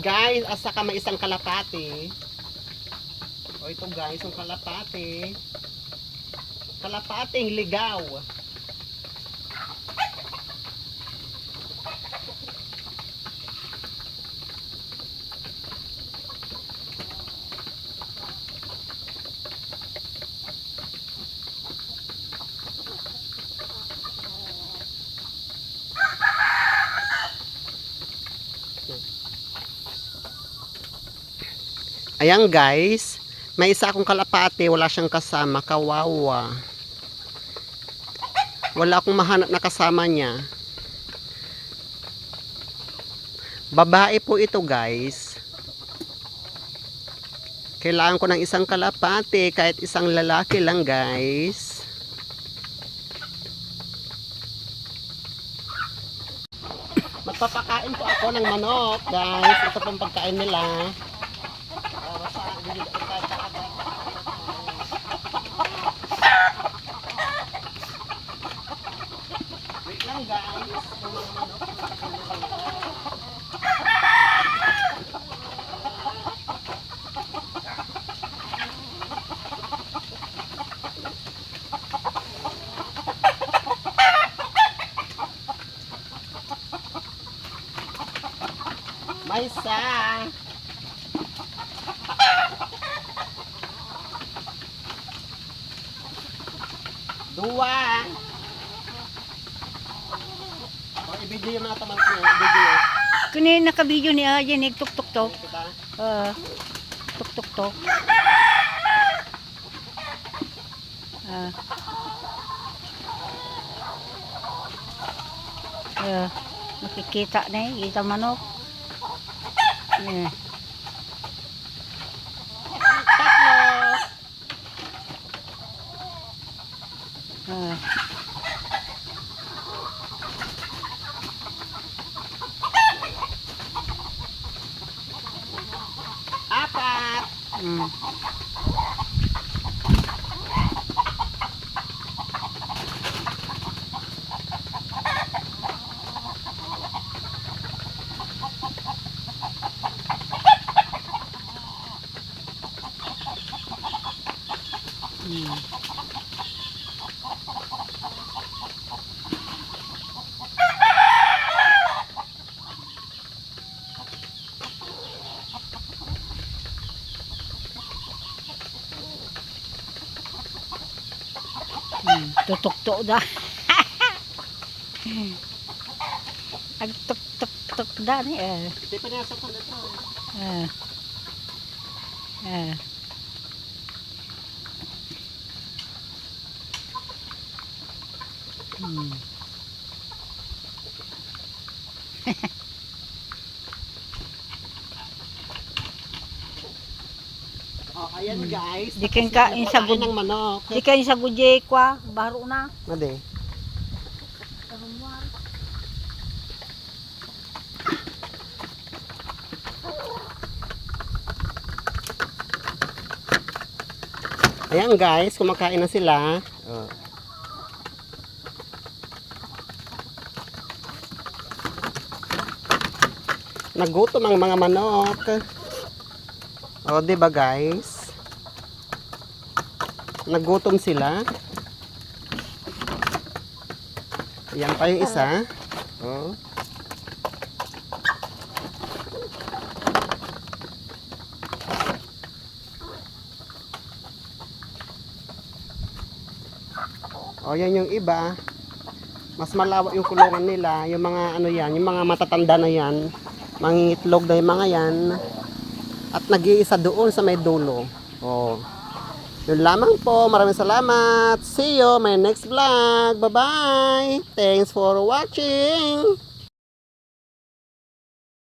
Guys, at saka may isang kalapati. O ito guys, yung kalapati. Kalapating ligaw. Ayan guys, may isa akong kalapate, wala siyang kasama, kawawa. Wala akong mahanap na kasama niya. Babae po ito guys. Kailangan ko ng isang kalapate, kahit isang lalaki lang guys. Magpapakain po ako ng manok guys. Ito pong pagkain nila. Ah, basta, hindi ko kahit kakakain. Wait lang guys. Yung mga manok. May isa. Dua. O, i-video yung mga tamang ko. I-video. Kani nakabidyo ni Aja ni tuk tuk tuk. Kita. Ah, tuk tuk tuk. Ah, nakikita na eh, kita manok. Eh, Tatlo. ah. Apat. Mm. Mm. Hmm, tutok-tok dah. Ag tuk-tuk-tuk dah ni. Eh. To. Eh. Eh. Hmm. O, ayan guys. Di Tapos ka- pagkain gud- ng manok. Di kayo sa gujay kwa, baro na. Made. Ayan guys, kumakain na sila. Oh. Nagutom ang mga manok. O, di ba guys? Nagutom sila. Ayan pa yung isa. Oh. O, yan yung iba. Mas malawak yung kulungan nila. Yung mga ano yan, yung mga matatanda na yan. Mangingitlog na yung mga yan. At nag-iisa doon sa may dulo. Oh. Yun lamang po. Maraming salamat. See you my next vlog. Bye-bye. Thanks for watching.